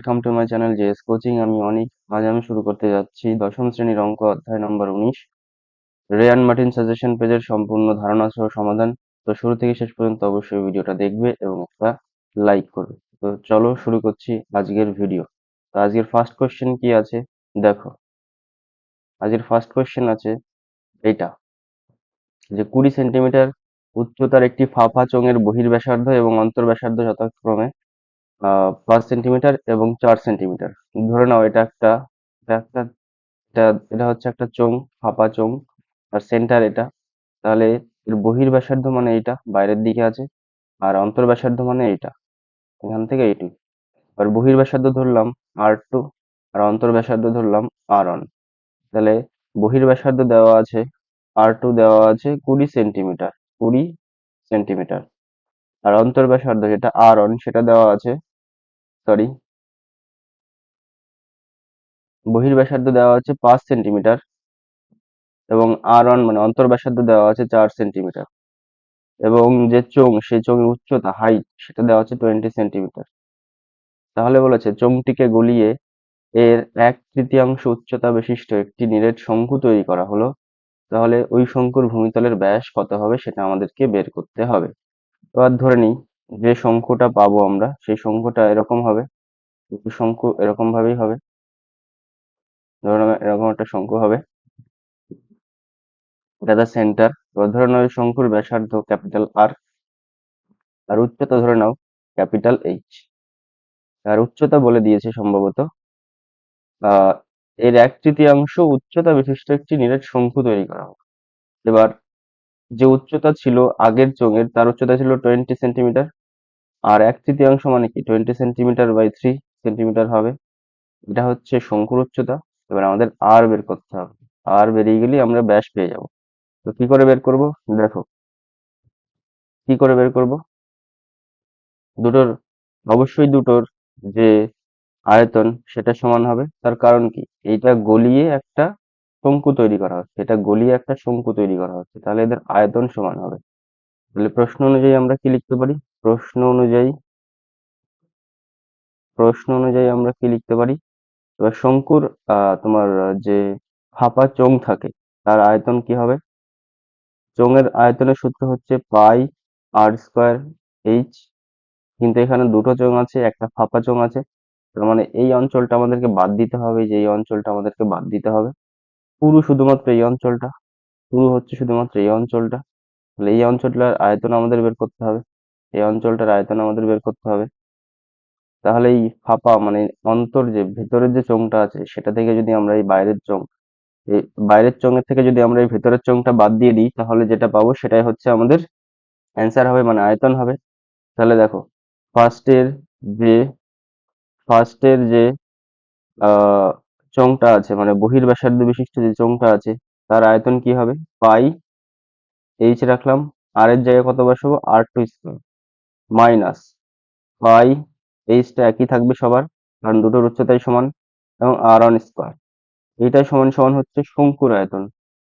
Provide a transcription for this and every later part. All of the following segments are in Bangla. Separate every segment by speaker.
Speaker 1: Welcome to my channel JS coaching আমি অনিক। আজ আমি শুরু করতে যাচ্ছি দশম শ্রেণির অঙ্ক অধ্যায় নম্বর উনিশ। রেয়ান মার্টিন সাজেশন পেজের সম্পূর্ণ ধারণা সহ সমাধান। তো শুরু থেকে শেষ পর্যন্ত অবশ্যই ভিডিওটা দেখবে এবং একটা লাইক করবে। তো চলো শুরু করছি আজকের ভিডিও তো আজকের ফার্স্ট কোশ্চেন কি আছে? দেখো। আজকের ফার্স্ট কোশ্চেন আছে এটা। যে কুড়ি সেন্টিমিটার উচ্চতার একটি ফাঁপা চোঙের বহির্ব্যাসার্ধ এবং অন্তর্ব্যাসার্ধ যথাক্রমে পাঁচ সেন্টিমিটার এবং চার সেন্টিমিটার ধরে নাও এটা একটা এটা একটা, এটা এটা হচ্ছে একটা চোঙ, ফাঁপা চোঙ, আর সেন্টার এটা। তাহলে এর বহির্ব্যাসার্ধ মানে এইটা বাইরের দিকে আছে, আর অন্তর্ব্যাসার্ধ মানে এইটা এখান থেকে এইটু আর বহির্ব্যাসার্ধ ধরলাম আর টু আর অন্তর্ব্যাসার্ধ ধরলাম আর ওয়ান তাহলে বহির্ব্যাসার্ধ দেওয়া আছে আর টু দেওয়া আছে কুড়ি সেন্টিমিটার কুড়ি সেন্টিমিটার আর অন্তর্ব্যাসার্ধ যেটা আর ওয়ান সেটা দেওয়া আছে সরি বহির্ব্যাসার্ধ দেওয়া আছে পাঁচ সেন্টিমিটার এবং আর ওয়ান মানে অন্তর্ব্যাসার্ধ দেওয়া আছে চার সেন্টিমিটার এবং যে চোঙ, সেই চোঙের উচ্চতা হাইট সেটা দেওয়া আছে টোয়েন্টি সেন্টিমিটার। তাহলে বলেছে, চোঙটিকে গলিয়ে এর এক তৃতীয়াংশ উচ্চতা বিশিষ্ট একটি নিরেট শঙ্কু তৈরি করা হলো, তাহলে ওই শঙ্কুর ভূমিতলের ব্যাস কত হবে সেটা আমাদেরকে বের করতে হবে। এবার ধরে নিই যে শঙ্কুটা পাবো আমরা, সেই শঙ্কুটা এরকম হবে শঙ্কু এরকম ভাবেই হবে। ধরুন এরকম একটা শঙ্কু হবে। এটা দ্য সেন্টার ধরে নাও শঙ্কুর ব্যাসার্ধ ক্যাপিটাল আর আর উচ্চতা ধরে নাও ক্যাপিটাল এইচ আর উচ্চতা বলে দিয়েছে সম্ভবত এর এক তৃতীয়াংশ উচ্চতা বিশিষ্ট একটি নিরেট শঙ্কু তৈরি করা হোক। এবার যে উচ্চতা ছিল আগের চোঙের, তার উচ্চতা ছিল টোয়েন্টি সেন্টিমিটার আর এক তৃতীয়াংশ মানে কি? Twenty centimetre by three centimetre হবে। এটা হচ্ছে শঙ্কুর উচ্চতা। এবার আমাদের আর বের করতে হবে। আর বেরিয়ে গেলেই আমরা ব্যাস পেয়ে যাব। তো কি করে বের করব? দেখো। কি করে বের করব? দুটোর, অবশ্যই দুটোর যে আয়তন সেটা সমান হবে। তার কারণ কি? এইটা গলিয়ে একটা শঙ্কু তৈরি করা হচ্ছে। এটা গলিয়ে একটা শঙ্কু তৈরি করা হচ্ছে। তাহলে এদের আয়তন সমান হবে। তাহলে প্রশ্ন অনুযায়ী আমরা কি লিখতে পারি? প্রশ্ন অনুযায়ী প্রশ্ন অনুযায়ী আমরা কি লিখতে পারি? এবার শঙ্কুর তোমার যে ফাঁপা চোঙ থাকে, তার আয়তন কি হবে? চোঙের আয়তনের সূত্র হচ্ছে পাই আর স্কোয়ার এইচ। কিন্তু এখানে দুটো চোঙ আছে, একটা ফাঁপা চোঙ আছে। তার মানে এই অঞ্চলটা আমাদেরকে বাদ দিতে হবে যে এই অঞ্চলটা আমাদেরকে বাদ দিতে হবে। পুরো শুধুমাত্র এই অঞ্চলটা, পুরো হচ্ছে শুধুমাত্র এই অঞ্চলটা। তাহলে এই অঞ্চলটার আয়তন আমাদের বের করতে হবে। এই অঞ্চলটার আয়তন আমাদের বের করতে হবে। তাহলে এই ফাঁপা মানে অন্তর যে, ভেতরের যে চোঙটা আছে, সেটা থেকে যদি আমরা এই বাইরের চোঙ, এই বাইরের চোঙের থেকে যদি আমরা এই ভেতরের চোঙটা বাদ দিয়ে দিই, তাহলে যেটা পাবো সেটাই হচ্ছে আমাদের অ্যান্সার হবে মানে আয়তন হবে। তাহলে দেখো ফার্স্টের যে ফার্স্টের যে চোঙটা আছে মানে বহির্ব্যাসার্ধ বিশিষ্ট যে চোঙটা আছে, তার আয়তন কি হবে? পাই এইচ রাখলাম আর এর জায়গায় কত বসাবো? R two square minus pi এইচটা একই থাকবে সবার, কারণ দুটোর উচ্চতাই সমান এবং আর ওয়ান স্কোয়ার। এইটাই সমান সমান হচ্ছে শঙ্কুর আয়তন।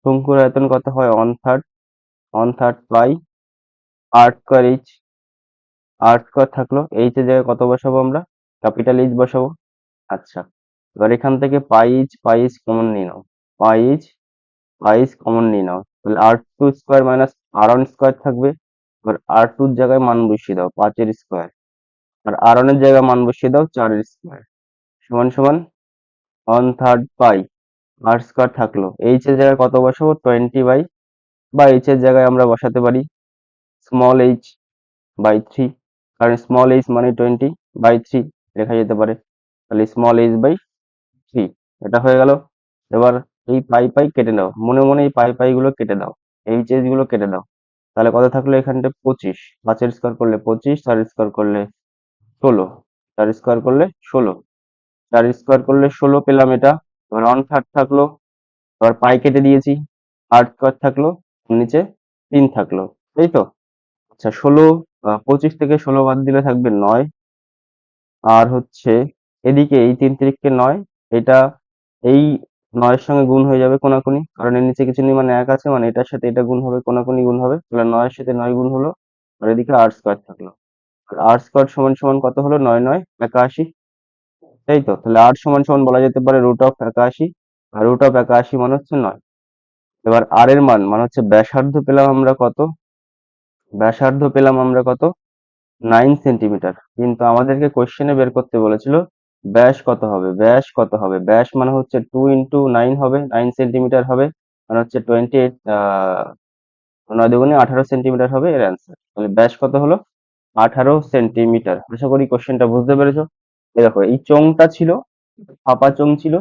Speaker 1: শঙ্কুর আয়তন কত হয়? One third one third pi r square h. R square থাকল এইচ এর জায়গায় কত বসাবো আমরা? ক্যাপিটাল এইচ বসাবো। আচ্ছা এবার এখান থেকে pi h pi h common নিয়ে নাও। Pi h pi h common নিয়ে নাও। তাহলে r two square minus r one square থাকবে। এবার আর টুর জায়গায় মান বসিয়ে দাও পাঁচের স্কোয়ার আর আর ওয়ানের জায়গায় মান বসিয়ে দাও চারের স্কোয়ার সমান সমান one third pi r square থাকল। এইচ এর জায়গায় কত বসাবো? টোয়েন্টি বাই বা এইচ এর জায়গায় আমরা বসাতে পারি স্মল এইচ বাই থ্রি কারণ স্মল এইচ মানে টোয়েন্টি বাই থ্রি লেখা যেতে পারে। তাহলে স্মল এইচ বাই থ্রি এটা হয়ে গেল। এবার এই পাই পাই কেটে দাও মনে মনে এই পাই পাই গুলো কেটে দাও এইচগুলো কেটে দাও তাহলে কত থাকল এখানটা? পঁচিশ। পাঁচের স্কোয়ার করলে পঁচিশ চার স্কোয়ার করলে ষোলো। চার স্কোয়ার করলে ষোলো। চার স্কোয়ার করলে ষোলো পেলাম এটা। এবার ওয়ান থার্ড থাকল। এবার পাই কেটে দিয়েছি। আট স্কোয়ার থাকল। নিচে তিন থাকল। তাই তো? আচ্ছা ষোলো পঁচিশ থেকে ষোলো বাদ দিলে থাকবে নয়। আর হচ্ছে এদিকে এই তিন তিরিখকে নয়। এটা এই নয়ের সঙ্গে গুণ হয়ে যাবে কোনাকুনি। কারণ এর নিচে কিছু নেই মানে এক আছে মানে এটার সাথে এটা গুণ হবে, কোনাকুনি গুণ হবে। তাহলে নয়ের সাথে নয় গুণ হলো, আর এদিকে আট স্কোয়ার থাকল। আর স্কোয়ার সমান সমান কত হলো? নয় নয়, একাশি। তাই তো? তাহলে আট সমান সমান বলা যেতে পারে রুট অফ একাশি, আর রুট অফ একাশি মানে হচ্ছে নয়। এবার আর এর মান মানে হচ্ছে ব্যাসার্ধ পেলাম আমরা কত? ব্যাসার্ধ পেলাম আমরা কত? নাইন সেন্টিমিটার কিন্তু আমাদেরকে কোশ্চেনে বের করতে বলেছিল ব্যাস কত হবে? ব্যাস কত হবে? ব্যাস মানে হচ্ছে টু ইন্টু নাইন হবে নাইন সেন্টিমিটার হবে মানে হচ্ছে টোয়েন্টি এইট নয় দুগুণে আঠারো সেন্টিমিটার হবে এর অ্যান্সার তাহলে ব্যাস কত হলো? আঠারো সেন্টিমিটার আশা করি কোশ্চেনটা বুঝতে পেরেছ। দেখো, এই চোঙটা ছিল, ফাঁপা চোঙ ছিল।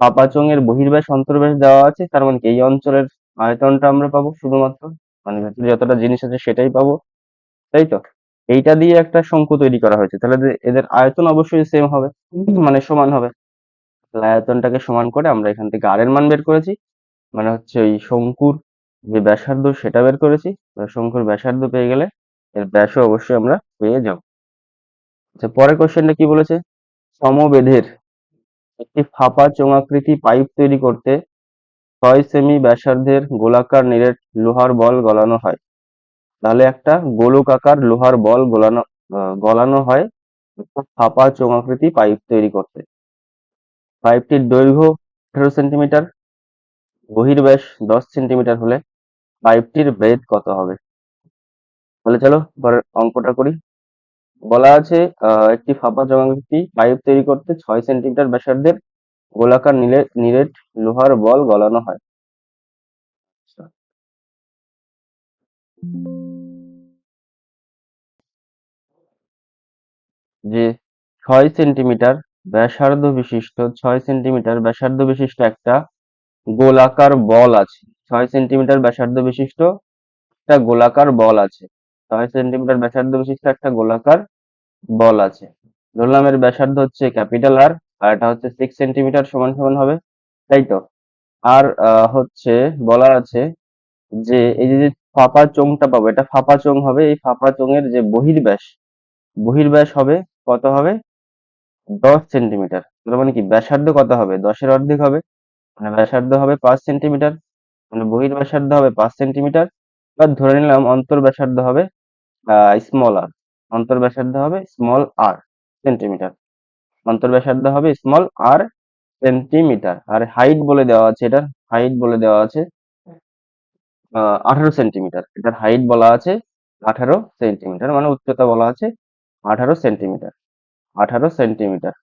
Speaker 1: ফাঁপা চোঙের বহির্ব্যাস অন্তর্ব্যাস দেওয়া আছে, তার মানে এই অঞ্চলের আয়তনটা আমরা পাবো, শুধুমাত্র মানে যতটা জিনিস আছে সেটাই পাবো। তাই তো? এইটা দিয়ে একটা শঙ্কু তৈরি করা হয়েছে। তাহলে এদের- আয়তন অবশ্যই সেম হবে মানে সমান হবে। তাহলে আয়তনটাকে সমান করে আমরা এখান থেকে আর এর মান বের করেছি। মানে হচ্ছে ওই শঙ্কুর যে ব্যাসার্ধ, সেটা বের করেছি। শঙ্কুর ব্যাসার্ধ পেয়ে গেলে এর ব্যাসও অবশ্যই আমরা পেয়ে যাব। আচ্ছা পরের কোশ্চেনটা কি বলেছে? সমবেধের একটি ফাঁপা চোঙাকৃতি পাইপ তৈরি করতে ছয় সেমি ব্যাসার্ধের গোলাকার নিরেট লোহার বল গলানো হয়। তাহলে একটা গোলক আকার লোহার বল গলানো গলানো হয় ফাঁপা চোঙাকৃতি পাইপ তৈরি করতে। পাইপটির দৈর্ঘ্য আঠেরো সেন্টিমিটার বহির্ব্যাস দশ সেন্টিমিটার হলে পাইপটির ব্রেড কত হবে? তাহলে চলো পরের অঙ্কটা করি। বলা আছে একটি ফাঁপা চোঙাকৃতি পাইপ তৈরি করতে ছয় সেন্টিমিটার ব্যাসার্ধের গোলাকার নিলে, নিরেট লোহার বল গলানো হয়। যে ছয় সেন্টিমিটার ব্যাসার্ধ বিশিষ্ট, ছয় সেন্টিমিটার ব্যাসার্ধ বিশিষ্ট একটা গোলাকার বল আছে। ছয় সেন্টিমিটার ব্যাসার্ধ বিশিষ্ট একটা গোলাকার বল আছে। ছয় সেন্টিমিটার ব্যাসার্ধ বিশিষ্ট একটা গোলাকার বল আছে। ধরলাম এর ব্যাসার্ধ হচ্ছে ক্যাপিটাল আর আর এটা হচ্ছে সিক্স সেন্টিমিটার সমান সমান হবে। তাই তো? আর হচ্ছে বলার আছে যে এই যে যে ফাঁপা চোঙটা পাবো, এটা ফাঁপা চোঙ হবে। এই ফাঁপা চোঙের যে বহির্ব্যাস বহির্ব্যাস হবে কত হবে? দশ সেন্টিমিটার। তার মানে কি? ব্যাসার্ধ কত হবে? দশের অর্ধেক হবে। মানে ব্যাসার্ধ হবে পাঁচ সেন্টিমিটার। মানে বহির ব্যাসার্ধ হবে পাঁচ সেন্টিমিটার। এবার ধরে নিলাম অন্তর ব্যাসার্ধ হবে স্মল আর অন্তর ব্যাসার্ধ হবে স্মল আর সেন্টিমিটার। অন্তর ব্যাসার্ধ হবে স্মল আর সেন্টিমিটার। আর হাইট বলে দেওয়া আছে এটার। হাইট বলে দেওয়া আছে আঠারো সেন্টিমিটার। এটার হাইট বলা আছে আঠারো সেন্টিমিটার। মানে উচ্চতা বলা আছে আঠারো সেন্টিমিটার আঠারো সেন্টিমিটার।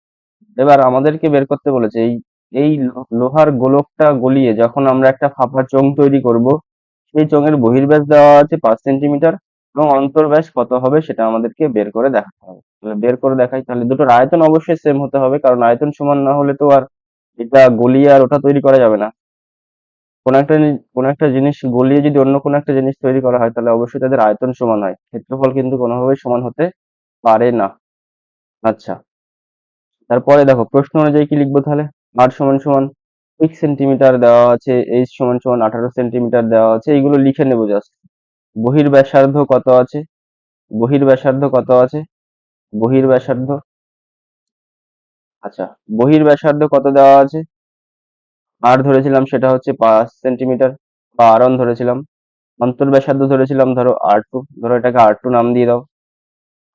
Speaker 1: এবার আমাদেরকে বের করতে বলেছে, এই এই লোহার গোলকটা গলিয়ে যখন আমরা একটা ফাঁপা চোঙ তৈরি করব, সেই চোঙের বহির্ব্যাস দেওয়া আছে পাঁচ সেন্টিমিটার এবং অন্তর্ব্যাস কত হবে সেটা আমাদেরকে বের করে দেখাতে হবে। বের করে দেখাই, তাহলে দুটোর আয়তন অবশ্যই সেম হতে হবে, কারণ আয়তন সমান না হলে তো আর এটা গলিয়ে আর ওটা তৈরি করা যাবে না। কোনো একটা কোনো একটা জিনিস গলিয়ে যদি অন্য কোনো একটা জিনিস তৈরি করা হয়, তাহলে অবশ্যই তাদের আয়তন সমান হয়। ক্ষেত্রফল কিন্তু কোনোভাবেই সমান হতে পারে না। আচ্ছা। তারপরে দেখো, প্রশ্ন অনুযায়ী কি লিখব তাহলে? আর সমান সমান সিক্স সেন্টিমিটার দেওয়া আছে এইচ সমান সমান আঠারো সেন্টিমিটার দেওয়া আছে, এইগুলো লিখে নেব জাস্ট বহির ব্যাসার্ধ কত আছে? বহির ব্যাসার্ধ কত আছে? বহির ব্যাসার্ধ আচ্ছা বহির ব্যাসার্ধ কত দেওয়া আছে? আর ধরেছিলাম, সেটা হচ্ছে পাঁচ সেন্টিমিটার বা আর ধরেছিলাম। অন্তর ব্যাসার্ধ ধরেছিলাম, ধরো আর টু ধরো এটাকে আর টু নাম দিয়ে দাও।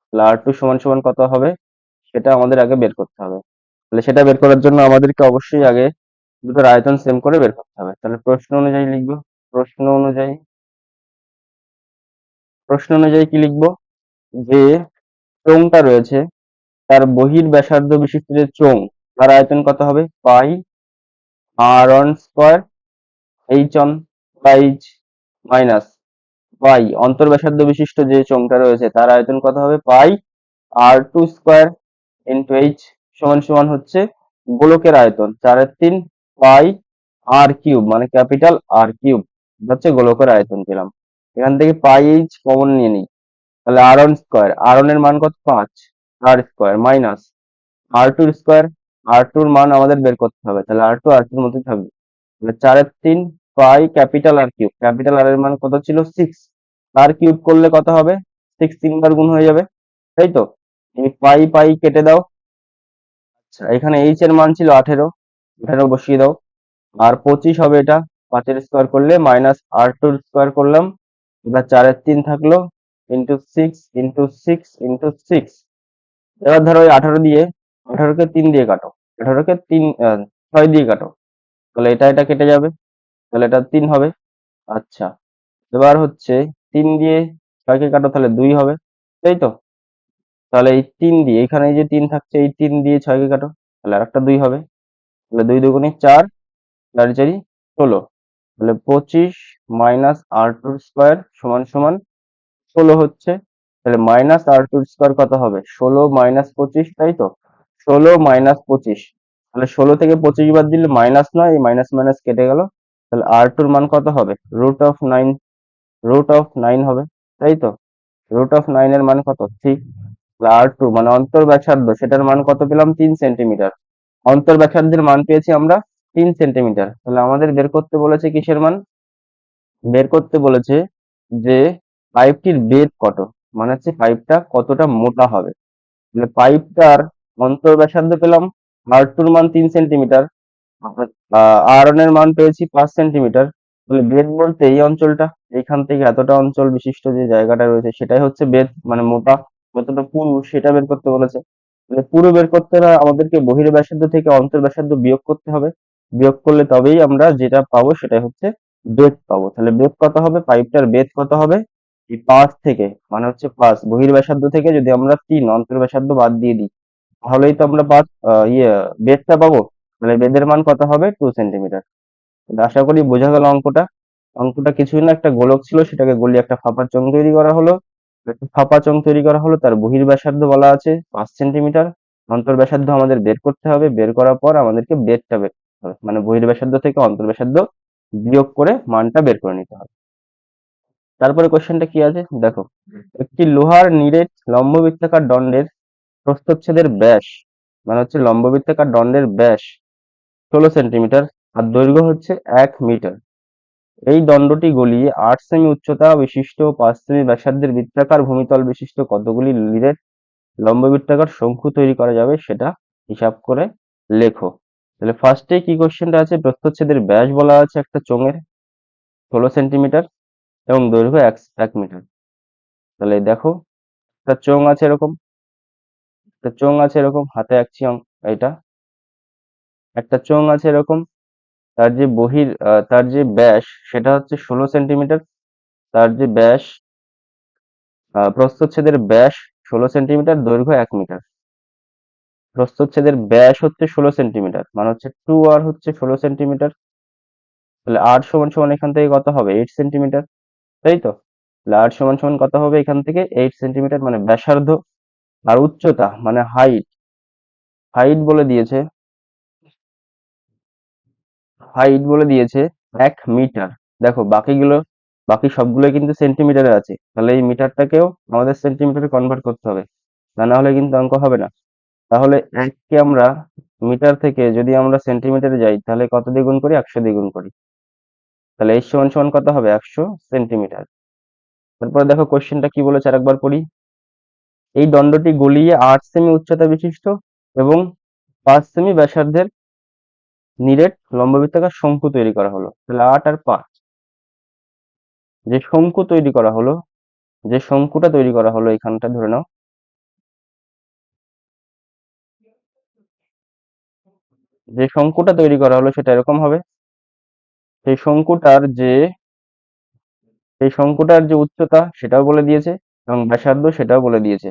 Speaker 1: তাহলে আর টু সমান সমান কত হবে? সেটা আমাদের আগে বের করতে হবে। তাহলে সেটা বের করার জন্য আমাদেরকে অবশ্যই আগে দুটোর আয়তন সেম করে বের করতে হবে। তাহলে প্রশ্ন অনুযায়ী লিখব। প্রশ্ন অনুযায়ী প্রশ্ন অনুযায়ী কি লিখব? যে চোঙটা রয়েছে, তার বহির ব্যাসার্ধ বিশিষ্ট যে চোঙ, তার আয়তন কত হবে? Pi r one square h one পাইচ minus pi. অন্তর ব্যাসার্ধ বিশিষ্ট যে চোঙটা রয়েছে, তার আয়তন কত হবে? Pi. R two square into h সমান সমান হচ্ছে গোলকের আয়তন, চারের তিন পাই আর কিউব মানে ক্যাপিটাল আর কিউব হচ্ছে গোলকের আয়তন পেলাম। এখান থেকে পাই এইচ কমন নিয়ে নিই। তাহলে আর ওয়ান স্কোয়ার আর ওয়ানের মান কত? পাঁচ। আর স্কোয়ার মাইনাস আর টুর স্কোয়ার আর টুর মান আমাদের বের করতে হবে। তাহলে আর টু আর টুর মধ্যে থাকবে। তাহলে চারের তিন pi capital r cube. Capital r এর মান কত ছিল? সিক্স আর কিউব করলে কত হবে? সিক্স তিনবার গুণ হয়ে যাবে। তাই তো? এই পাই পাই কেটে দাও। আচ্ছা এখানে এইচ এর মান ছিল আঠেরো। আঠেরো বসিয়ে দাও। আর পঁচিশ হবে এটা। পাঁচের স্কোয়ার করলে মাইনাস আর টুর স্কোয়ার করলাম। এবার চারের তিন থাকল into six into six into six এবার ধরো ওই আঠারো দিয়ে, আঠারোকে তিন দিয়ে কাটো। আঠারোকে তিন ছয় দিয়ে কাটো। তাহলে এটা এটা কেটে যাবে। তাহলে এটা তিন হবে। আচ্ছা এবার হচ্ছে তিন দিয়ে ছয়কে কাটো, তাহলে দুই হবে। তাই তো, তাহলে এই তিন দিয়ে, এখানে এই যে তিন থাকছে, এই তিন দিয়ে ছয়কে কাটো, তাহলে আরেকটা দুই হবে। তাহলে দুই দুগুণে চার চার, চারি, ষোলো। তাহলে পঁচিশ মাইনাস আর টু স্কোয়ার সমান সমান ষোলো হচ্ছে। তাহলে মাইনাস আর টু স্কোয়ার কত হবে? ষোলো মাইনাস পঁচিশ, তাই তো? ষোলো মাইনাস পঁচিশ। তাহলে ষোলো থেকে পঁচিশ বাদ দিলে মাইনাস নয়, এই মাইনাস মাইনাস কেটে গেল। তাহলে আর টুর মান কত হবে? Root of nine root of nine হবে, তাই তো? রুট অফ নাইনের মান কত? থ্রি আর টু মানে অন্তর ব্যাসার্ধ, সেটার মান কত পেলাম? তিন সেন্টিমিটার অন্তর ব্যাসার্ধের মান পেয়েছি আমরা তিন সেন্টিমিটার তাহলে আমাদের বের করতে বলেছে কিসের মান? বের করতে বলেছে যে পাইপটির বেদ কত? মানে হচ্ছে পাইপটা কতটা মোটা হবে? তাহলে পাইপটার অন্তর ব্যাসার্ধ পেলাম আর টুর মান তিন সেন্টিমিটার আর এর মান পেয়েছি পাঁচ সেন্টিমিটার। তাহলে বেদ বলতে এই অঞ্চলটা, এইখান থেকে এতটা অঞ্চল বিশিষ্ট যে জায়গাটা রয়েছে, সেটাই হচ্ছে বেদ মানে মোটা কতটা পুরু সেটা বের করতে বলেছে। পুরো বের করতে হলে আমাদেরকে বহির ব্যাসার্ধ থেকে অন্তর ব্যাসার্ধ বিয়োগ করতে হবে। বিয়োগ করলে তবেই আমরা যেটা পাবো সেটাই হচ্ছে বেদ পাবো। তাহলে বেদ কত হবে? পাইপটার বেদ কত হবে? এই পাঁচ থেকে মানে হচ্ছে পাঁচ। বহির ব্যাসার্ধ থেকে যদি আমরা তিন, অন্তর ব্যাসার্ধ বাদ দিয়ে দিই, তাহলেই তো আমরা পাঁচ ইয়ে বেদটা পাবো। মানে বেদের মান কত হবে? টু সেন্টিমিটার আশা করি বোঝা গেল অঙ্কটা। অঙ্কটা কিছুই না, একটা গোলক ছিল, সেটাকে গলিয়ে একটা ফাঁপা চোঙ তৈরি করা হলো। ফাঁপা চোঙ তৈরি করা হলো, তার বহির ব্যাসার্ধ বলা আছে, পাঁচ সেন্টিমিটার অন্তর ব্যাসার্ধ আমাদের বের করতে হবে। বের করার পর আমাদেরকে বেদটা বের করতে হবে। মানে বহির ব্যাসার্ধ থেকে অন্তর ব্যাসার্ধ বিয়োগ করে মানটা বের করে নিতে হবে। তারপরে কোশ্চেনটা কি আছে? দেখো। একটি লোহার নিরেট লম্ববৃত্তাকার দণ্ডের প্রস্থচ্ছেদের ব্যাস। মানে হচ্ছে লম্ববৃত্তাকার দণ্ডের ব্যাস। ষোলো সেন্টিমিটার আর দৈর্ঘ্য হচ্ছে এক মিটার। এই দণ্ডটি গলিয়ে আট সেমি উচ্চতা বিশিষ্ট পাঁচ সেমি ব্যাসার্ধের বৃত্তাকার ভূমিতল বিশিষ্ট কতগুলি লিরেট লম্ববৃত্তাকার শঙ্কু তৈরি করা যাবে সেটা হিসাব করে লেখো। তাহলে ফার্স্টে কি কোশ্চেনটা আছে? প্রস্থচ্ছেদের ব্যাস বলা আছে একটা চোঙের ষোলো সেন্টিমিটার এবং দৈর্ঘ্য এক এক মিটার। তাহলে দেখো, একটা চোঙ আছে এরকম, একটা চোঙ আছে এরকম, হাতে আঁকছি অং- এটা একটা চোঙ আছে এরকম তার যে বহির তার যে ব্যাস সেটা হচ্ছে ষোলো সেন্টিমিটার। তার যে ব্যাস আহ, প্রস্থচ্ছেদের ব্যাস ষোলো সেন্টিমিটার দৈর্ঘ্য এক মিটার। প্রস্থচ্ছেদের ব্যাস হচ্ছে ষোলো সেন্টিমিটার মানে হচ্ছে টু আর হচ্ছে ষোলো সেন্টিমিটার। তাহলে আর সমান সমান এখান থেকে কত হবে? Eight centimetre. তাই তো? তাহলে আর সমান সমান কত হবে এখান থেকে? এইট সেন্টিমিটার মানে ব্যাসার্ধ। আর উচ্চতা মানে হাইট হাইট বলে দিয়েছে। হাইট বলে দিয়েছে এক মিটার দেখো বাকিগুলো বাকি সবগুলো কিন্তু সেন্টিমিটারে আছে। তাহলে এই মিটারটাকেও আমাদের সেন্টিমিটারে কনভার্ট করতে হবে। তা না হলে কিন্তু অঙ্ক হবে না। তাহলে এককে আমরা মিটার থেকে যদি আমরা সেন্টিমিটারে যাই তাহলে কত দিয়ে গুণ করি? একশো দিয়ে গুণ করি। তাহলে এই সমান সমান কত হবে? একশো সেন্টিমিটার তারপরে দেখো কোশ্চেনটা কি বলেছে আরেকবার পড়ি। এই দণ্ডটি গলিয়ে আট সেমি উচ্চতা বিশিষ্ট এবং পাঁচ সেমি ব্যাসার্ধের নিরেট লম্ববৃত্তাকার শঙ্কু তৈরি করা হলো, তাহলে আট আর পাঁচ। যে শঙ্কু তৈরি করা হলো, যে শঙ্কুটা তৈরি করা হলো, এখানটা ধরে নাও। যে শঙ্কুটা তৈরি করা হলো, সেটা এরকম হবে। সেই শঙ্কুটার যে, সেই শঙ্কুটার যে উচ্চতা, সেটাও বলে দিয়েছে, এবং ব্যাসার্ধ সেটাও বলে দিয়েছে।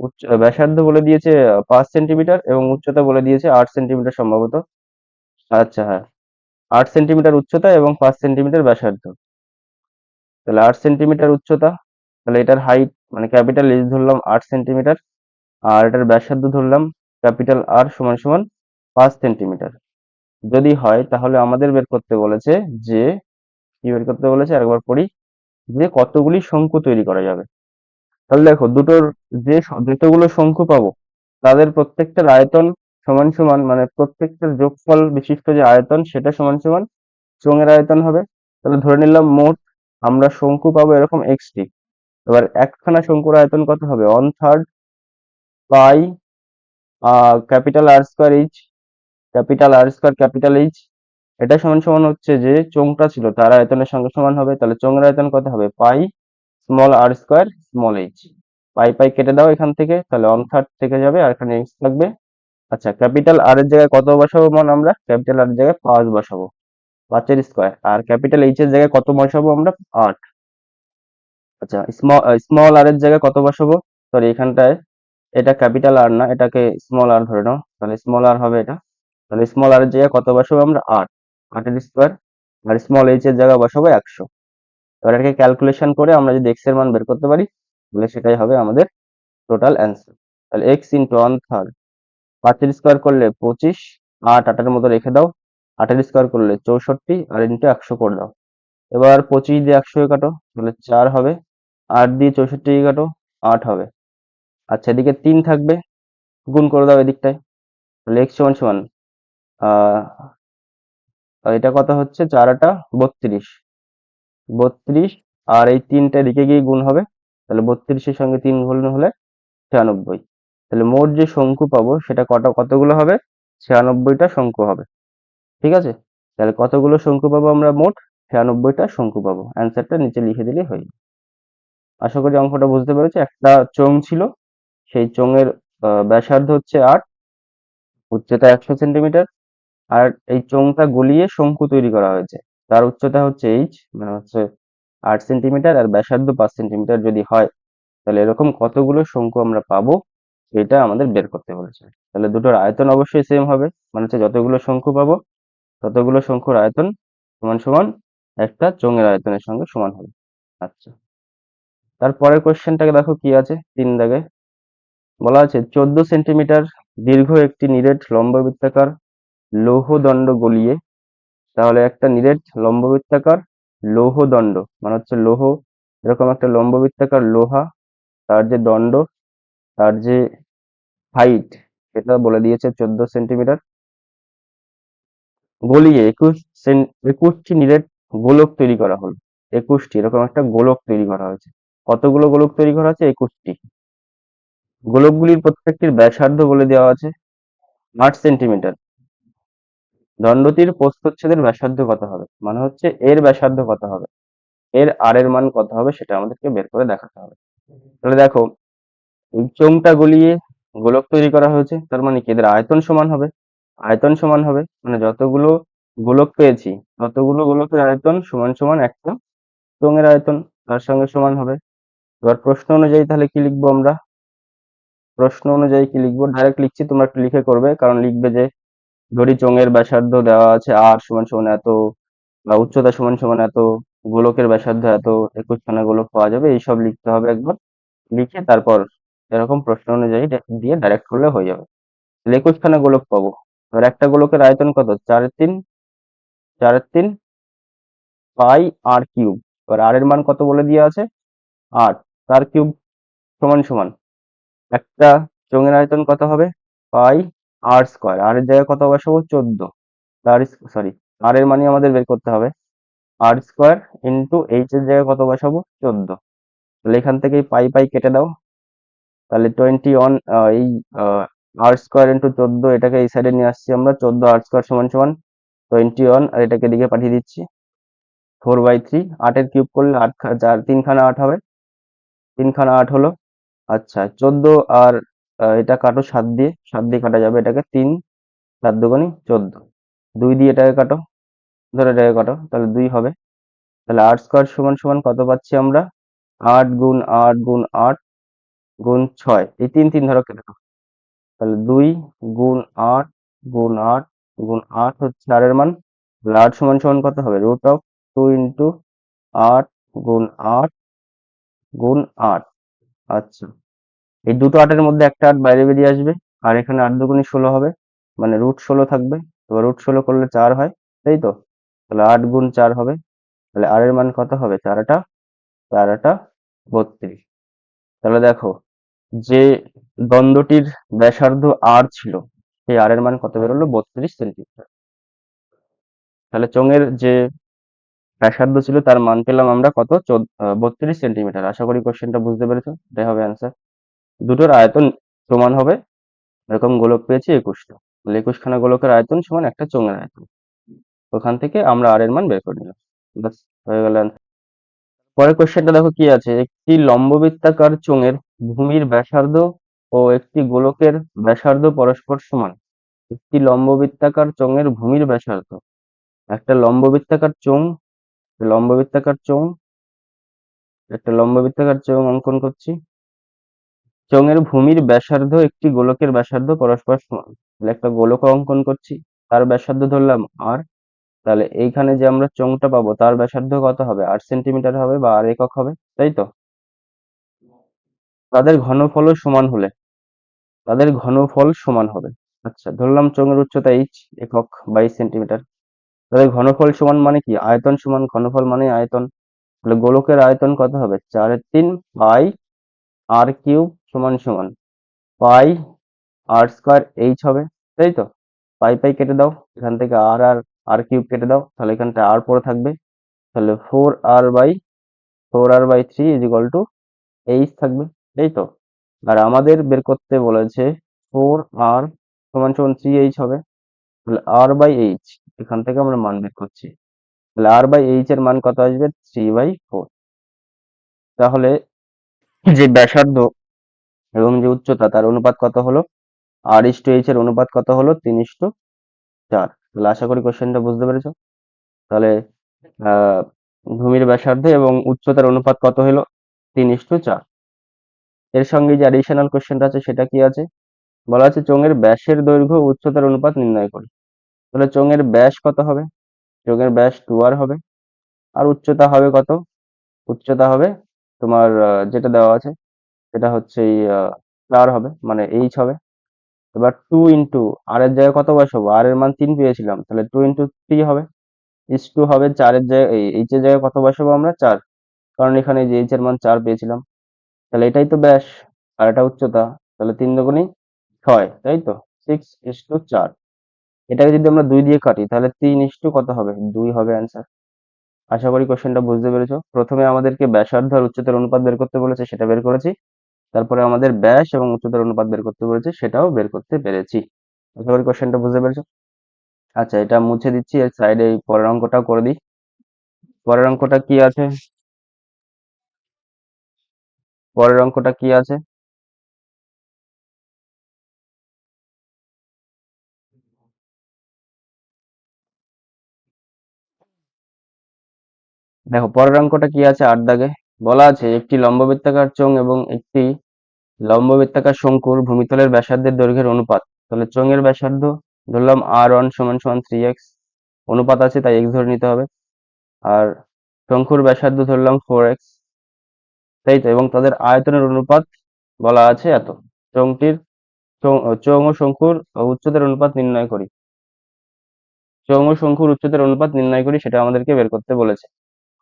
Speaker 1: উচ্চ, ব্যাসার্ধ বলে দিয়েছে, পাঁচ সেন্টিমিটার, এবং উচ্চতা বলে দিয়েছে, আট সেন্টিমিটার সম্ভবত। আচ্ছা হ্যাঁ। আট সেন্টিমিটার উচ্চতা এবং পাঁচ সেন্টিমিটার ব্যাসার্ধ। তাহলে আট সেন্টিমিটার উচ্চতা, তাহলে এটার হাইট মানে ক্যাপিটাল এইচ ধরলাম আট সেন্টিমিটার, আর এটার ব্যাসার্ধ ধরলাম ক্যাপিটাল আর সমান সমান পাঁচ সেন্টিমিটার। যদি হয়, তাহলে আমাদের বের করতে বলেছে যে, কি বের করতে বলেছে? একবার পড়ি। যে কতগুলি শঙ্কু তৈরি করা যাবে। তাহলে দেখো, দুটোর যে যতগুলো শঙ্কু পাবো, তাদের প্রত্যেকটার আয়তন সমান সমান মানে প্রত্যেকটার যোগফল বিশিষ্ট যে আয়তন, সেটা সমান সমান চোঙের আয়তন হবে। তাহলে ধরে নিলাম মোট আমরা শঙ্কু পাবো এরকম এক্সটি এবার একখানা শঙ্কুর আয়তন কত হবে? One third pi capital r square h capital r square capital h এটা সমান সমান হচ্ছে যে চোঙটা ছিল, তার আয়তনের সঙ্গে সমান হবে। তাহলে চোঙের আয়তন কত হবে? Pi small r square small h pi pi কেটে দাও এখান থেকে, তাহলে ওয়ান থার্ড থেকে যাবে, আর এখানে এক্স থাকবে আচ্ছা ক্যাপিটাল আর এর জায়গায় কত বসাবো মান আমরা? ক্যাপিটাল আর এর জায়গায় পাঁচ বসাবো। পাঁচের স্কোয়ার আর ক্যাপিটাল এইচ এর জায়গায় কত বসাবো আমরা? আট। আচ্ছা স্মল স্মল আর এর জায়গায় কত বসাবো? সরি এখানটায়। এটা ক্যাপিটাল আর না, এটাকে স্মল আর ধরে নাও। তাহলে স্মল আর হবে এটা। তাহলে স্মল আর এর জায়গায় কত বসাবো আমরা? আট। আটের স্কোয়ার আর স্মল এইচ এর জায়গায় বসাবো একশো। এবার এটাকে ক্যালকুলেশন করে আমরা যদি এক্সের মান বের করতে পারি, তাহলে সেটাই হবে আমাদের টোটাল অ্যান্সার তাহলে এক্স ইন্টু ওয়ান থার্ড পাঁচের স্কোয়ার করলে পঁচিশ, আট আটের মতো রেখে দাও। আটের স্কোয়ার করলে চৌষট্টি আর ইন্টু একশো করে দাও। এবার পঁচিশ দিয়ে একশো কাটো, তাহলে চার হবে। আট দিয়ে চৌষট্টি কাটো, আট হবে। আচ্ছা এদিকে তিন থাকবে। গুণ করে দাও এদিকটায়। তাহলে এক্স সমান সমান এটা কত হচ্ছে? চার আটা বত্রিশ। বত্রিশ, আর এই তিনটা এদিকে গিয়ে গুণ হবে। তাহলে বত্রিশের সঙ্গে তিন গুণ হলে ছিয়ানব্বই। তাহলে মোট যে শঙ্কু পাবো, সেটা কটা, কতগুলো হবে? ছিয়ানব্বইটা শঙ্কু হবে। ঠিক আছে? তাহলে কতগুলো শঙ্কু পাবো আমরা মোট? ছিয়ানব্বইটা শঙ্কু পাবো। অ্যান্সারটা নিচে লিখে দিলেই হয়ে আশা করি অঙ্কটা বুঝতে পেরেছি। একটা চোঙ ছিল। সেই চোঙের ব্যাসার্ধ হচ্ছে আট, উচ্চতা একশো সেন্টিমিটার। আর এই চোঙটা গলিয়ে শঙ্কু তৈরি করা হয়েছে। তার উচ্চতা হচ্ছে এইচ মানে হচ্ছে আট সেন্টিমিটার। আর ব্যাসার্ধ পাঁচ সেন্টিমিটার যদি হয়, তাহলে এরকম কতগুলো শঙ্কু আমরা পাবো? এটা আমাদের বের করতে বলেছে। তাহলে দুটোর আয়তন অবশ্যই সেম হবে। মানে হচ্ছে যতগুলো শঙ্কু পাবো, ততগুলো শঙ্কুর আয়তন সমান সমান একটা চোঙের আয়তনের সঙ্গে সমান হবে। আচ্ছা। তারপরের কোশ্চেনটাকে দেখো কি আছে? তিন দাগে। বলা আছে, চোদ্দ সেন্টিমিটার দীর্ঘ একটি নিরেট লম্ববৃত্তাকার লৌহদণ্ড গলিয়ে তাহলে একটা নিরেট লম্ববৃত্তাকার লৌহদণ্ড মানে হচ্ছে লৌহ, এরকম একটা লম্ববৃত্তাকার লোহা, তার যে দণ্ড তার যে হাইট সেটা বলে দিয়েছে চোদ্দ সেন্টিমিটার গলিয়ে একুশ একুশটি নিরেট গোলক তৈরি করা হলো। একুশটি, এরকম একটা গোলক তৈরি করা হয়েছে। কতগুলো গোলক তৈরি করা হয়েছে? একুশটি। গোলকগুলির প্রত্যেকটির ব্যাসার্ধ বলে দেওয়া আছে আট সেন্টিমিটার দণ্ডটির প্রস্থচ্ছেদের ব্যাসার্ধ কত হবে? মানে হচ্ছে এর ব্যাসার্ধ কত হবে? এর আর এর মান কত হবে? সেটা আমাদেরকে বের করে দেখাতে হবে। তাহলে দেখো এই চোঙটা গলিয়ে গোলক তৈরি করা হয়েছে। তার মানে কি? এদের আয়তন সমান হবে। আয়তন সমান হবে মানে যতগুলো গোলক পেয়েছি, ততগুলো গোলকের আয়তন সমান সমান একটা চোঙের আয়তন তার সঙ্গে সমান হবে। এবার প্রশ্ন অনুযায়ী তাহলে কি লিখব আমরা? প্রশ্ন অনুযায়ী কি লিখব? ডাইরেক্ট লিখছি, তোমরা একটু লিখে করবে, কারণ লিখবে যে ধরি চোঙের ব্যাসার্ধ দেওয়া আছে আর সমান সমান এত বা উচ্চতা সমান সমান এত, গোলকের ব্যাসার্ধ এত, একুশখানা গোলক পাওয়া যাবে, এইসব লিখতে হবে একবার। লিখে তারপর এরকম প্রশ্ন অনুযায়ী দিয়ে ডাইরেক্ট করলে হয়ে যাবে। একুশখানা গোলক পাবো। এবার একটা গোলকের আয়তন কত? চারের তিন চারের তিন পাই আর কিউব। এবার আর এর মান কত বলে দেওয়া আছে? আট। তার কিউব সমান সমান। একটা চোঙের আয়তন কত হবে? পাই আর স্কোয়ার আর এর জায়গায় কত বসাবো? চোদ্দ। তার সরি আর এর মানে আমাদের বের করতে হবে। আর স্কোয়ার ইন্টু এইচ এর জায়গায় কত বসাবো? চোদ্দ। তাহলে এখান থেকেই পাই পাই কেটে দাও। তাহলে টোয়েন্টি ওয়ান এই আর স্কোয়ার ইন্টু চোদ্দ, এটাকে এই সাইডে নিয়ে আসছি আমরা, চোদ্দ আর স্কোয়ার সমান সমান টোয়েন্টি ওয়ান আর এটাকে দিকে পাঠিয়ে দিচ্ছি। ফোর বাই থ্রি আটের কিউব করলে আট চার তিনখানা আট হবে। তিনখানা আট হলো। আচ্ছা চোদ্দ আর এটা কাটো সাত দিয়ে সাত দিয়ে কাটা যাবে এটাকে তিন, সাত দুগুণি চোদ্দ। দুই দিয়ে এটাকে কাটো, ধরে এটাকে কাটো, তাহলে দুই হবে। তাহলে আট স্কোয়ার সমান সমান কত পাচ্ছি আমরা? আট গুণ আট গুণ আট গুণ ছয়। এই তিন তিন ধরো কেটে তাহলে দুই গুণ আট গুণ আট গুণ আট হচ্ছে চারের মান? তাহলে আট সমান সমান কত হবে? রুট অফ টু ইন্টু আট গুণ আট গুণ আট। আচ্ছা। এই দুটো আটের মধ্যে একটা আট বাইরে বেরিয়ে আসবে, আর এখানে আট দুগুণে ষোলো হবে। মানে রুট ষোলো থাকবে। এবার রুট ষোলো করলে চার হয়, তাই তো? তাহলে আট গুণ চার হবে। তাহলে আর এর মান কত হবে? চারাটা চারাটা বত্রিশ। তাহলে দেখো যে দ্বন্দ্বটির ব্যাসার্ধ আর ছিল, সেই আর এর মান কত বেরোলো? বত্রিশ সেন্টিমিটার তাহলে চোঙের যে ব্যাসার্ধ ছিল, তার মান পেলাম আমরা কত? বত্রিশ সেন্টিমিটার আশা করি কোশ্চেনটা বুঝতে পেরেছ? এটাই হবে অ্যান্সার দুটোর আয়তন সমান হবে, এরকম গোলক পেয়েছি একুশটা তাহলে একুশখানা গোলকের আয়তন সমান একটা চোঙের আয়তন। ওখান থেকে আমরা আর এর মান বের করে নিলাম। হয়ে গেল। পরের কোশ্চেনটা দেখো কি আছে? একটি লম্ববৃত্তাকার চোঙের ভূমির ব্যাসার্ধ ও একটি গোলকের ব্যাসার্ধ পরস্পর সমান। একটি লম্ববৃত্তাকার চোঙের ভূমির ব্যাসার্ধ। একটা লম্ববৃত্তাকার চোঙ লম্ববৃত্তাকার চোঙ, একটা লম্ববৃত্তাকার চোঙ অঙ্কন করছি। চোঙের ভূমির ব্যাসার্ধ একটি গোলকের ব্যাসার্ধ পরস্পর সমান। তাহলে একটা গোলক অঙ্কন করছি, তার ব্যাসার্ধ ধরলাম আর তাহলে এইখানে যে আমরা চোঙটা পাবো, তার ব্যাসার্ধ কত হবে? আট সেন্টিমিটার হবে বা আর একক হবে, তাই তো? তাদের ঘনফলও সমান হলে, তাদের ঘনফল সমান হবে। আচ্ছা ধরলাম চোঙের উচ্চতা এইচ একক বাইশ সেন্টিমিটার। তাদের ঘনফল সমান মানে কি? আয়তন সমান, ঘনফল মানে আয়তন। তাহলে গোলকের আয়তন কত হবে? চারের তিন পাই আর কিউব সমান সমান। পাই আর স্কোয়ার এইচ হবে, তাই তো? পাই পাই কেটে দাও, এখান থেকে আর আর আর কিউব কেটে দাও, তাহলে এখানটা আর পরে থাকবে। তাহলে four r by four r by three is equal to h থাকবে। তাই তো। আর আমাদের বের করতে বলেছে ফোর আর সমান সমান থ্রি এইচ হবে। তাহলে আর বাই এইচ এখান থেকে আমরা মান বের করছি। তাহলে আর বাই এইচ এর মান কত আসবে? থ্রি বাই ফোর তাহলে যে ব্যাসার্ধ এবং যে উচ্চতা, তার অনুপাত কত হলো? আর ইস টু এইচ এর অনুপাত কত হলো? তিন ইস টু চার। তাহলে আশা করি কোশ্চেনটা বুঝতে পেরেছ। তাহলে ভূমির ব্যাসার্ধ এবং উচ্চতার অনুপাত কত হলো? তিন ইস টু চার। এর সঙ্গে যে অ্যাডিশনাল কোশ্চেনটা আছে সেটা কি আছে? বলা আছে চোঙের ব্যাসের দৈর্ঘ্য উচ্চতার অনুপাত নির্ণয় করি। তাহলে চোঙের ব্যাস কত হবে? চোঙের ব্যাস টু আর হবে। আর উচ্চতা হবে কত? উচ্চতা হবে তোমার যেটা দেওয়া আছে সেটা হচ্ছে এই আহ, চার হবে মানে এইচ হবে। এবার টু ইন্টু আর এর জায়গায় কত বসাবো? আর এর মান তিন পেয়েছিলাম তাহলে টু ইন্টু থ্রি হবে। ইস টু হবে চারের জায়গায় এই এইচ এর জায়গায় কত বসাবো আমরা? চার। কারণ এখানে যে এইচ এর মান চার পেয়েছিলাম। তাহলে এটাই তো ব্যাস, আর এটা উচ্চতা, তাহলে তিন দুগুণই ছয়, তাই তো? সিক্স ইস টু চার। এটাকে যদি আমরা দুই দিয়ে কাটি, তাহলে তিন ইস টু কত হবে? দুই হবে অ্যান্সার আশা করি কোশ্চেনটা বুঝতে পেরেছ। প্রথমে আমাদেরকে ব্যাসার্ধ আর উচ্চতার অনুপাত বের করতে বলেছে, সেটা বের করেছি। তারপরে আমাদের ব্যাস এবং উচ্চতার অনুপাত বের করতে বলেছে, সেটাও বের করতে পেরেছি। আশা করি কোশ্চেনটা বুঝতে পেরেছ। আচ্ছা এটা মুছে দিচ্ছি, এর সাইডে এই পরের অঙ্কটাও করে দিই। পরের অঙ্কটা কি আছে? পরের অঙ্কটা কি আছে? দেখো, পরের অঙ্কটা কি আছে আট দাগে? বলা আছে, একটি লম্ববৃত্তাকার চোঙ এবং একটি লম্ববৃত্তাকার শঙ্কুর ভূমিতলের ব্যাসার্ধের দৈর্ঘ্যের অনুপাত। তাহলে চোঙের ব্যাসার্ধ, ধরলাম আর ওয়ান সমান সমান থ্রি এক্স, অনুপাত আছে, তাই এক্স ধরে নিতে হবে। আর শঙ্কুর ব্যাসার্ধ ধরলাম ফোর এক্স তাই তো? এবং তাদের আয়তনের অনুপাত বলা আছে এত। চোঙটির চোঙ- চোঙ ও শঙ্কুর উচ্চতার অনুপাত নির্ণয় করি। চোঙ ও শঙ্কুর উচ্চতার অনুপাত নির্ণয় করি সেটা আমাদেরকে বের করতে বলেছে।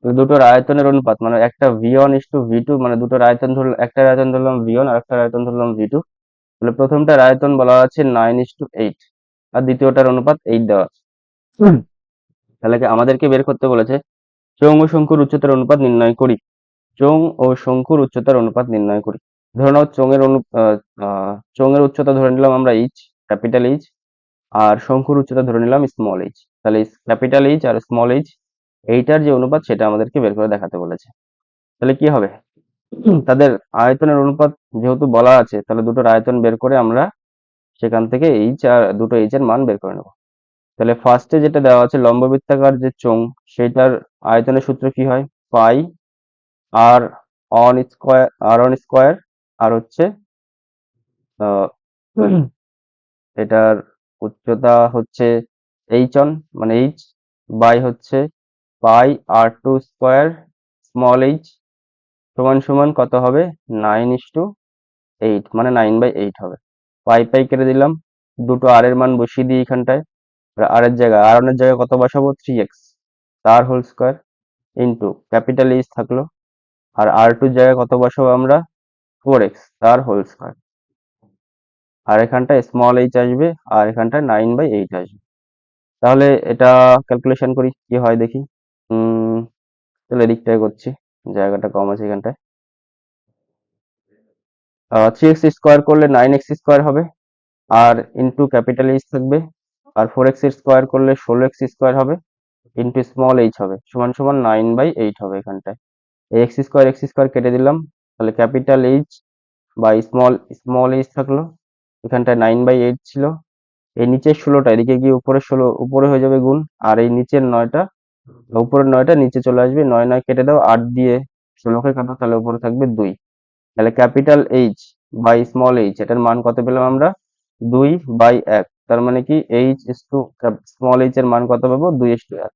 Speaker 1: দুটোর আয়তনের অনুপাত মানে একটা V one is to V two মানে দুটোর আয়তন ধরলাম একটা আয়তন ধরলাম ভি ওয়ান আর একটা আয়তন ধরলাম ভি টু তাহলে প্রথমটার আয়তন বলা আছে নাইন ইস টু এইট আর দ্বিতীয়টার অনুপাত এইট দেওয়া আছে। তাহলে আমাদেরকে বের করতে বলেছে চোঙ ও শঙ্কুর উচ্চতার অনুপাত নির্ণয় করি। চোঙ ও শঙ্কুর উচ্চতার অনুপাত নির্ণয় করি। ধরে নাও চোঙের অনু চোঙের উচ্চতা ধরে নিলাম আমরা এইচ ক্যাপিটাল এইচ আর শঙ্কুর উচ্চতা ধরে নিলাম স্মল এইচ তাহলে ক্যাপিটাল এইচ আর স্মল এইচ এইটার যে অনুপাত সেটা আমাদেরকে বের করে দেখাতে বলেছে। তাহলে কি হবে? তাদের আয়তনের অনুপাত যেহেতু বলা আছে, তাহলে দুটোর আয়তন বের করে আমরা সেখান থেকে এইচ আর দুটো এইচ এর মান বের করে নেব। তাহলে ফার্স্টে যেটা দেওয়া আছে লম্ববৃত্তাকার যে চোঙ, সেটার আয়তনের সূত্র কি হয়? Pi r one square r one square আর হচ্ছে এটার উচ্চতা হচ্ছে এইচ অন মানে এইচ বাই হচ্ছে pi r two square small h সমান সমান কত হবে? নাইন ইস টু এইট মানে নাইন বাই এইট হবে। পাই পাই কেটে দিলাম, দুটো আর এর মান বসিয়ে দিই এখানটায়। আর এর জায়গায় আর এর জায়গায় কত বসাবো? থ্রি এক্স তার whole square into capital h থাকল। আর আর টুর জায়গায় কত বসাবো আমরা? ফোর এক্স তার হোল স্কোয়ার আর এখানটায় স্মল এইচ আসবে, আর এখানটায় নাইন বাই এইট আসবে। তাহলে এটা ক্যালকুলেশন করি, কি হয় দেখি? তাহলে এদিকটায় করছি জায়গাটা কম আছে এখানটায়। থ্রি এক্স স্কোয়ার করলে নাইন এক্স স্কোয়ার হবে, আর ইন্টু ক্যাপিটাল এইচ থাকবে, আর ফোর এক্স স্কোয়ার করলে ষোলো এক্স স্কোয়ার হবে ইন্টু স্মল এইচ হবে, সমান সমান নাইন বাই এইট হবে এখানটায়। এক্স স্কোয়ার এক্স স্কোয়ার কেটে দিলাম। তাহলে ক্যাপিটাল এইচ বা স্মল স্মল এইচ থাকল। এখানটায় নাইন বাই এইট ছিল। এই নিচের ষোলোটা, এদিকে গিয়ে উপরে ষোলো, উপরে হয়ে যাবে গুণ। আর এই নিচের নয়টা, উপরের নয়টা নিচে চলে আসবে। নয় নয় কেটে দাও, আট দিয়ে ষোলোকে কাটো, তাহলে উপরে থাকবে দুই। তাহলে capital h by small h এটার মান কত পেলাম আমরা? দুই বাই এক। তার মানে কি? H is to small h এর মান কত পাবো? দুই ইস টু এক